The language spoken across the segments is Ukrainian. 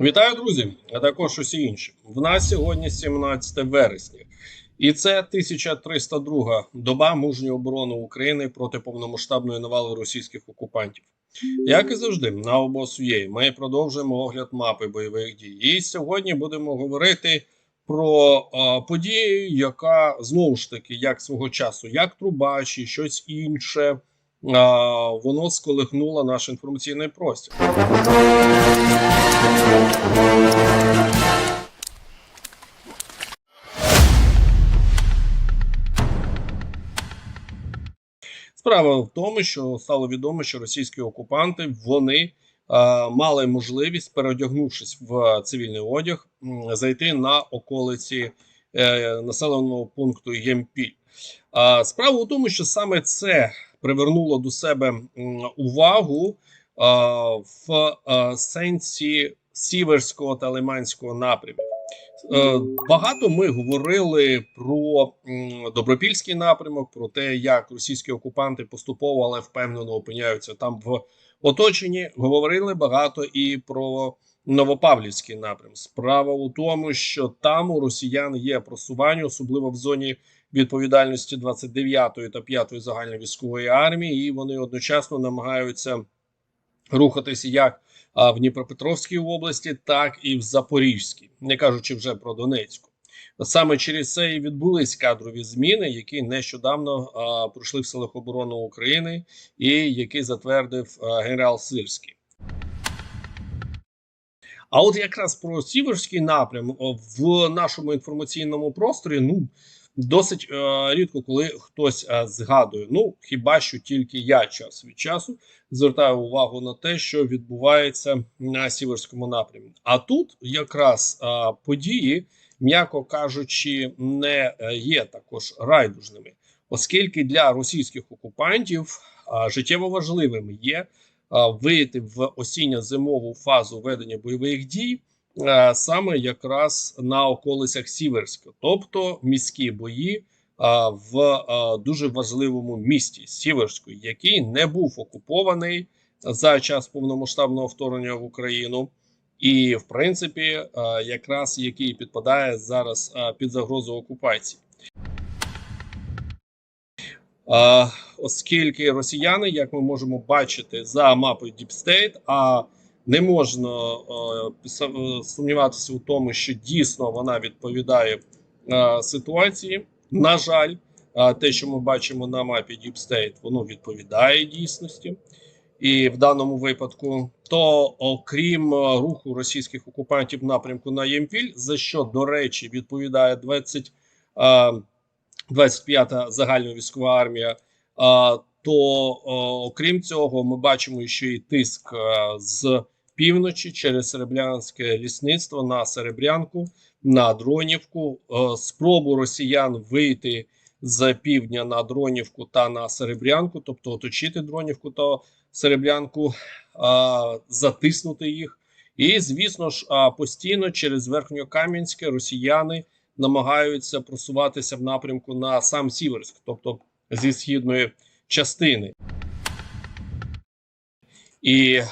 Вітаю, друзі, а також усі інші. В нас сьогодні 17 вересня, і це 1302 доба мужньої оборони України проти повномасштабної навали російських окупантів. Як і завжди, на обосує ми продовжуємо огляд мапи бойових дій. І сьогодні будемо говорити про а, подію, яка знову ж таки, як свого часу, як Трубач і щось інше. А, воно сколихнуло наш інформаційний простір. Справа в тому, що стало відомо, що російські окупанти вони е, мали можливість, переодягнувшись в цивільний одяг, зайти на околиці е, населеного пункту Ємпіль. Справа у тому, що саме це привернуло до себе увагу е, в е, сенсі сіверського та лиманського напрямів. Е, Багато ми говорили про добропільський напрямок, про те, як російські окупанти поступово, але впевнено опиняються там в оточенні. Говорили багато і про Новопавлівський напрям. Справа у тому, що там у росіян є просування, особливо в зоні відповідальності 29-ї та 5-ї загальновійськової армії, і вони одночасно намагаються рухатися як в Дніпропетровській області, так і в Запорізькій, не кажучи вже про Донецьку. Саме через це і відбулись кадрові зміни, які нещодавно а, пройшли в силах оборони України, і які затвердив а, генерал Сирський. А от якраз про сіверський напрям в нашому інформаційному просторі ну досить е, рідко, коли хтось е, згадує. Ну хіба що тільки я час від часу звертаю увагу на те, що відбувається на сіверському напрямі. А тут якраз е, події, м'яко кажучи, не е, є також райдужними, оскільки для російських окупантів е, життєво важливим є вийти в осінньо-зимову фазу ведення бойових дій саме якраз на околицях Сіверська, тобто міські бої в дуже важливому місті Сіверську, який не був окупований за час повномасштабного вторгнення в Україну. І, в принципі, якраз який підпадає зараз під загрозу окупації. Оскільки росіяни, як ми можемо бачити за мапою State, а не можна е, е, сумніватися у тому, що дійсно вона відповідає е, ситуації. На жаль, те, що ми бачимо на мапі State, воно відповідає дійсності. І в даному випадку, то окрім руху російських окупантів напрямку на Ємпіль, за що, до речі, відповідає 20, е, 25-та загальновійськова армія. То окрім цього, ми бачимо ще й тиск з півночі через Серебрянське лісництво на Серебрянку, на Дронівку, Е, спробу росіян вийти з півдня на Дронівку та на Серебрянку, тобто оточити Дронівку та Серебрянку, затиснути їх. І звісно ж, постійно через Верхньокам'янське росіяни намагаються просуватися в напрямку на сам Сіверськ, тобто зі східної частини. І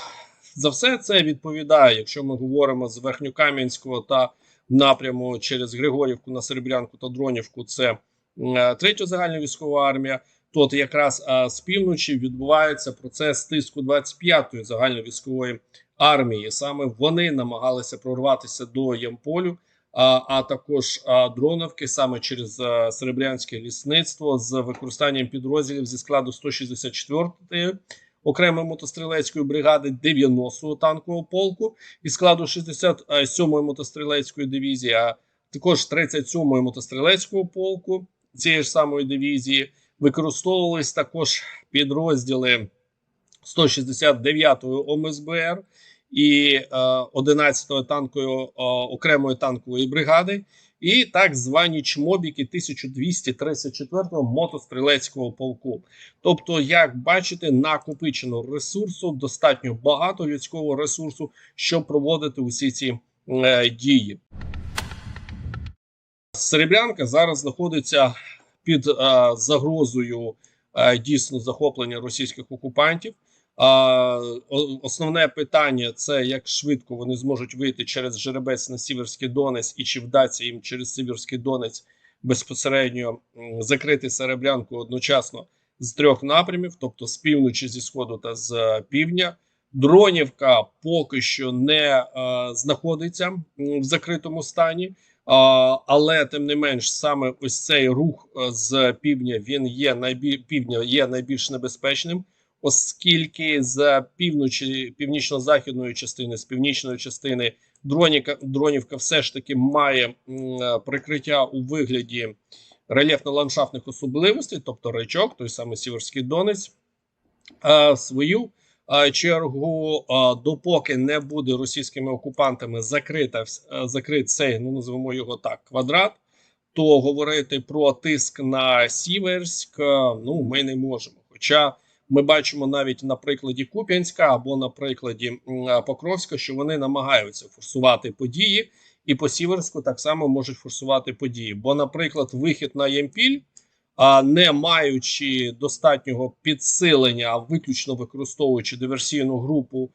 за все це відповідає, якщо ми говоримо з Верхньокам'янського та напряму через Григорівку на Серебрянку та Дронівку, це е, третя загальна військова армія. То от якраз з півночі відбувається процес тиску 25-ї загальновійськової армії. Саме вони намагалися прорватися до Ямполю, а, а також дроновки саме через а, Серебрянське лісництво з використанням підрозділів зі складу 164-ї окремої мотострілецької бригади 90-го танкового полку і складу 67-ї мотострілецької дивізії, а також 37-ї мотострілецького полку цієї ж самої дивізії. Використовувались також підрозділи 169-ї ОМСБР і е, 11-ї танкової е, окремої танкової бригади, і так звані чмобіки 1234-го мотострілецького полку. Тобто, як бачите, накопичено ресурсу, достатньо багато людського ресурсу, щоб проводити усі ці е, дії. Серебрянка зараз знаходиться під е, загрозою е, дійсно захоплення російських окупантів. А, основне питання це як швидко вони зможуть вийти через жеребець на Сіверський Донець, і чи вдасться їм через Сіверський Донець безпосередньо закрити Серебрянку одночасно з трьох напрямів, тобто з півночі, зі сходу та з е, півдня. Дронівка поки що не е, знаходиться в закритому стані. А, але тим не менш, саме ось цей рух е, з півдня він є найбіль... півдня є найбільш небезпечним, оскільки з півночі, північно-західної частини, з північної частини дроніка, дронівка все ж таки має прикриття у вигляді рельєфно-ландшафтних особливостей, тобто речок, той самий Сіверський Донець, свою чергу, допоки не буде російськими окупантами закрита закрит цей, ну називаємо його так, квадрат, то говорити про тиск на Сіверськ, ну ми не можемо. Хоча ми бачимо навіть на прикладі Куп'янська або на прикладі Покровська, що вони намагаються форсувати події, і по Сіверську так само можуть форсувати події. Бо, наприклад, вихід на Ємпіль не маючи достатнього підсилення, а виключно використовуючи диверсійну групу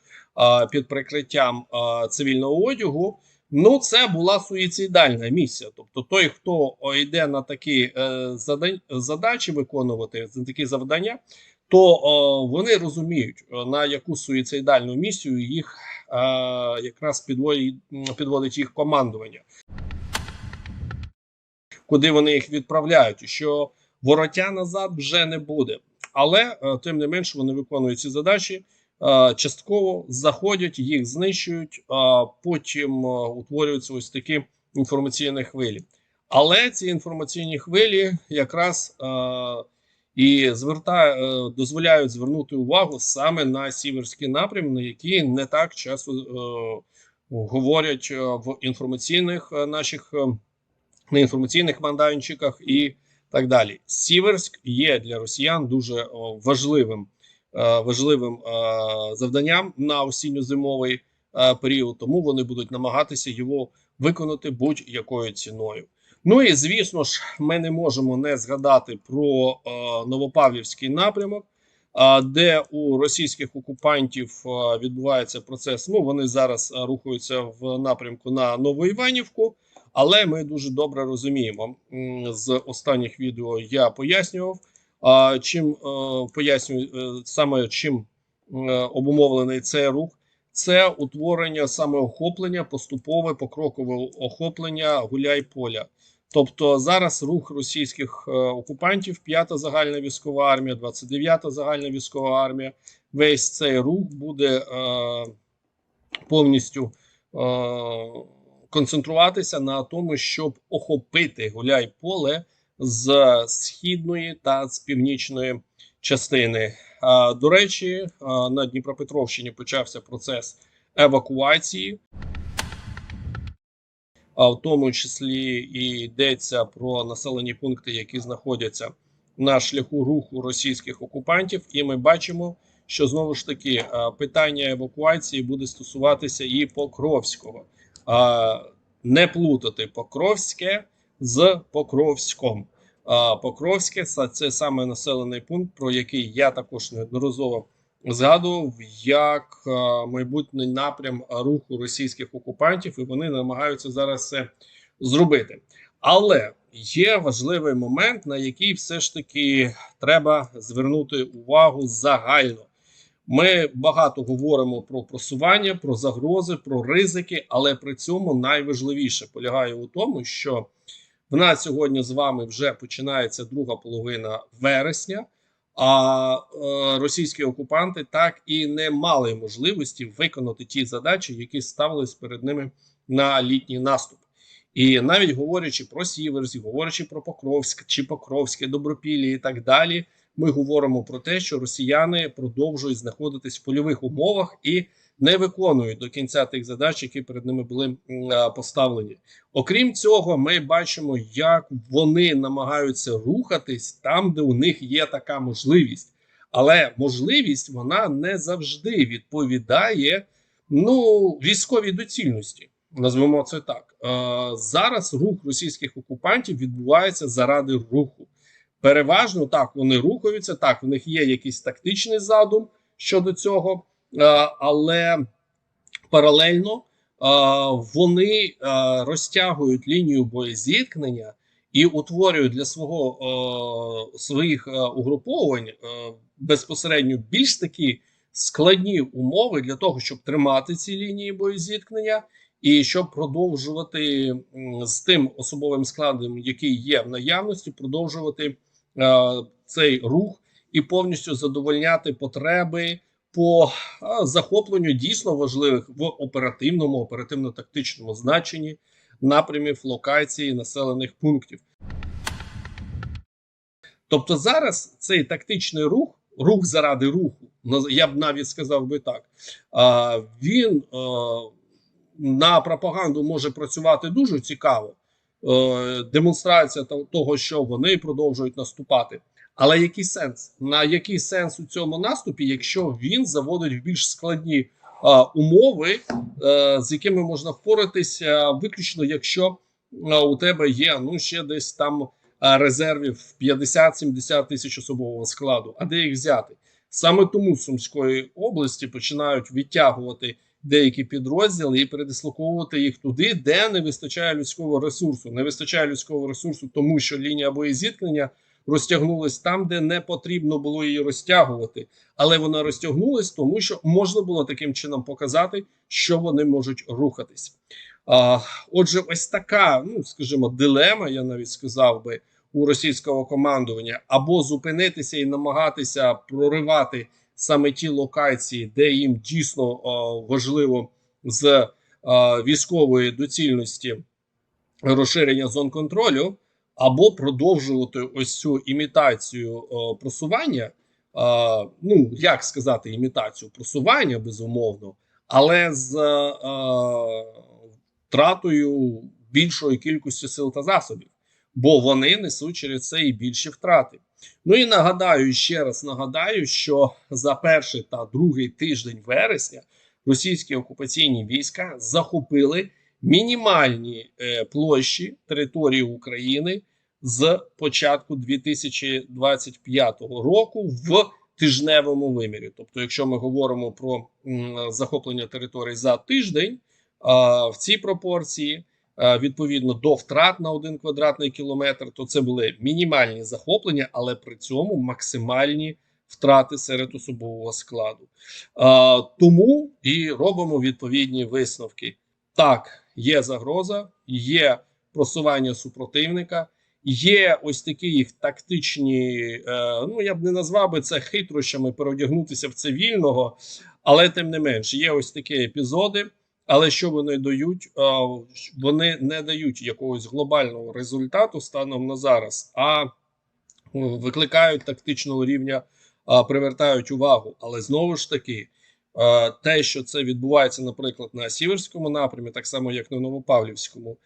під прикриттям цивільного одягу. Ну, це була суїцидальна місія. Тобто, той, хто йде на такі е, задачі виконувати на такі завдання, то о, вони розуміють, на яку суїцидальну місію їх е, якраз підводить, підводить їх командування, куди вони їх відправляють, що вороття назад вже не буде. Але е, тим не менш вони виконують ці задачі. е, Частково заходять, їх знищують, а потім е, утворюються ось такі інформаційні хвилі. Але ці інформаційні хвилі якраз е, і звертає, е, дозволяють звернути увагу саме на сіверський напрям, на який не так часто е, говорять е, в інформаційних е, наших на інформаційних майданчиках і так далі. Сіверськ є для росіян дуже важливим важливим завданням на осінньо-зимовий період, тому вони будуть намагатися його виконати будь-якою ціною. Ну і звісно ж, ми не можемо не згадати про е, Новопавлівський напрямок, е, де у російських окупантів е, відбувається процес. Ну вони зараз е, рухаються в напрямку на Новоіванівку. Але ми дуже добре розуміємо з останніх відео. Я пояснював, чим е, пояснюю е, саме чим обумовлений цей рух. Це утворення саме охоплення, поступове покрокове охоплення гуляй-поля. Тобто зараз рух російських е, окупантів, 5-та загальна військова армія, 29-та загальна військова армія. Весь цей рух буде е, повністю е, концентруватися на тому, щоб охопити гуляй-поле з східної та з північної частини. До речі, на Дніпропетровщині почався процес евакуації, а в тому числі і йдеться про населені пункти, які знаходяться на шляху руху російських окупантів, і ми бачимо, що знову ж таки питання евакуації буде стосуватися і Покровського. Не плутати Покровське з Покровськом. Покровське це саме населений пункт, про який я також неодноразово згадував як майбутній напрям руху російських окупантів, і вони намагаються зараз це зробити. Але є важливий момент, на який все ж таки треба звернути увагу загально. Ми багато говоримо про просування, про загрози, про ризики, але при цьому найважливіше полягає у тому, що в нас сьогодні з вами вже починається друга половина вересня, а е, російські окупанти так і не мали можливості виконати ті задачі, які ставились перед ними на літній наступ. І навіть говорячи про Сіверськ, говорячи про Покровськ чи Покровське, Добропілля і так далі ми говоримо про те, що росіяни продовжують знаходитись в польових умовах і не виконують до кінця тих задач, які перед ними були поставлені. Окрім цього, ми бачимо, як вони намагаються рухатись там, де у них є така можливість. Але можливість вона не завжди відповідає ну військовій доцільності. Назвемо це так. Зараз рух російських окупантів відбувається заради руху. Переважно так вони рухаються. Так, у них є якийсь тактичний задум, щодо цього, але паралельно е, вони е, розтягують лінію боєзіткнення і утворюють для свого е, своїх е, угруповань е, безпосередньо більш такі складні умови для того, щоб тримати ці лінії боєзіткнення, і щоб продовжувати з тим особовим складом, який є в наявності, продовжувати е, цей рух і повністю задовольняти потреби по захопленню дійсно важливих в оперативному, оперативно-тактичному значенні напрямів локації населених пунктів. Тобто зараз цей тактичний рух, рух заради руху, я б навіть сказав би так, він на пропаганду може працювати дуже цікаво. Е, Демонстрація того, що вони продовжують наступати. Але який сенс? На який сенс у цьому наступі, якщо він заводить в більш складні а, умови, е, з якими можна впоратися, виключно якщо е, у тебе є ну ще десь там а, резервів 50-70 тисяч особового складу. А де їх взяти? Саме тому Сумської області починають відтягувати деякі підрозділи і передислоковувати їх туди, де не вистачає людського ресурсу. Не вистачає людського ресурсу, тому що лінія боєзіткнення розтягнулась там, де не потрібно було її розтягувати. Але вона розтягнулась, тому що можна було таким чином показати, що вони можуть рухатись. А, отже, ось така, ну скажімо, дилема, я навіть сказав би, у російського командування або зупинитися і намагатися проривати саме ті локації, де їм дійсно о, важливо з о, військової доцільності розширення зон контролю, або продовжувати ось цю імітацію о, просування. А, ну, як сказати, імітацію просування, безумовно, але з а, втратою більшої кількості сил та засобів, бо вони несуть через це і більші втрати. Ну і нагадаю ще раз нагадаю, що за перший та другий тиждень вересня російські окупаційні війська захопили мінімальні е, площі території України з початку 2025 року в тижневому вимірі. Тобто, якщо ми говоримо про захоплення територій за тиждень, в цій пропорції. Відповідно до втрат на один квадратний кілометр, то це були мінімальні захоплення, але при цьому максимальні втрати серед особового складу. Тому і робимо відповідні висновки. Так, є загроза, є просування супротивника, є ось такі їх тактичні. Е, ну я б не назвав би це хитрощами переодягнутися в цивільного, але тим не менш, є ось такі епізоди. Але що вони дають? Вони не дають якогось глобального результату станом на зараз, а викликають тактичного рівня, привертають увагу. Але знову ж таки, те, що це відбувається, наприклад, на Сіверському напрямі, так само як на Новопавлівському,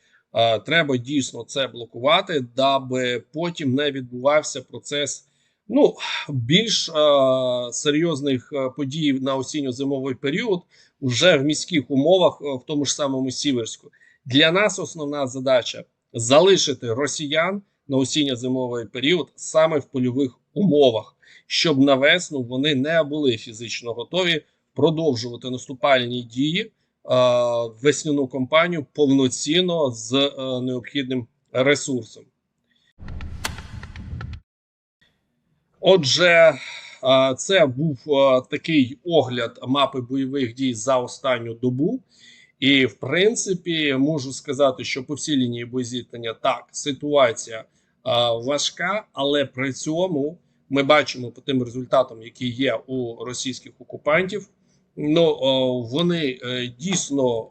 треба дійсно це блокувати, даби потім не відбувався процес. Ну, більш а, серйозних подій на осінньо-зимовий період вже в міських умовах, е, в тому ж самому Сіверську. Для нас основна задача залишити росіян на осінньо-зимовий період саме в польових умовах, щоб на весну вони не були фізично готові продовжувати наступальні дії весняну кампанію повноцінно з е, необхідним ресурсом. Отже, Це був такий огляд мапи бойових дій за останню добу. І, в принципі, можу сказати, що по всій лінії боєзіткнення так, ситуація а, важка, але при цьому ми бачимо по тим результатам, які є у російських окупантів. Ну вони е, дійсно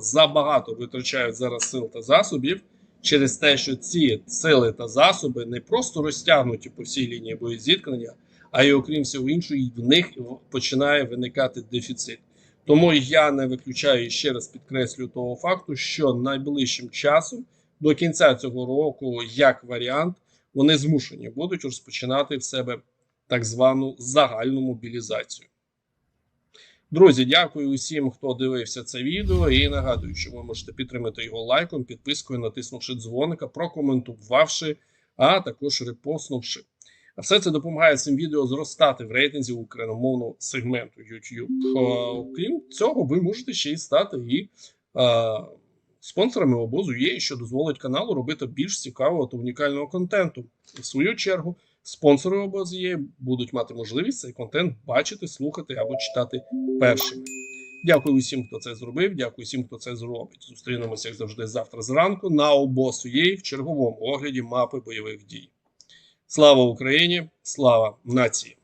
забагато витрачають зараз сил та засобів через те, що ці сили та засоби не просто розтягнуті по всій лінії боєзіткнення, а й окрім всього іншого, в них починає виникати дефіцит. Тому я не виключаю ще раз підкреслю того факту, що найближчим часом до кінця цього року, як варіант, вони змушені будуть розпочинати в себе так звану загальну мобілізацію. Друзі, дякую усім, хто дивився це відео. І нагадую, що ви можете підтримати його лайком, підпискою, натиснувши дзвоника, прокоментувавши, а також репостнувши. А все це допомагає цим відео зростати в рейтинзі україномовного сегменту YouTube. Е, Крім цього, ви можете ще й стати і е, спонсорами обозу є, що дозволить каналу робити більш цікавого та унікального контенту. В свою чергу, спонсори ОБЗЄ будуть мати можливість цей контент бачити, слухати або читати першими. Дякую усім, хто це зробив. Дякую всім, хто це зробить. Зустрінемося як завжди завтра зранку на обосу ЄЙ в черговому огляді мапи бойових дій. Слава Україні! Слава нації!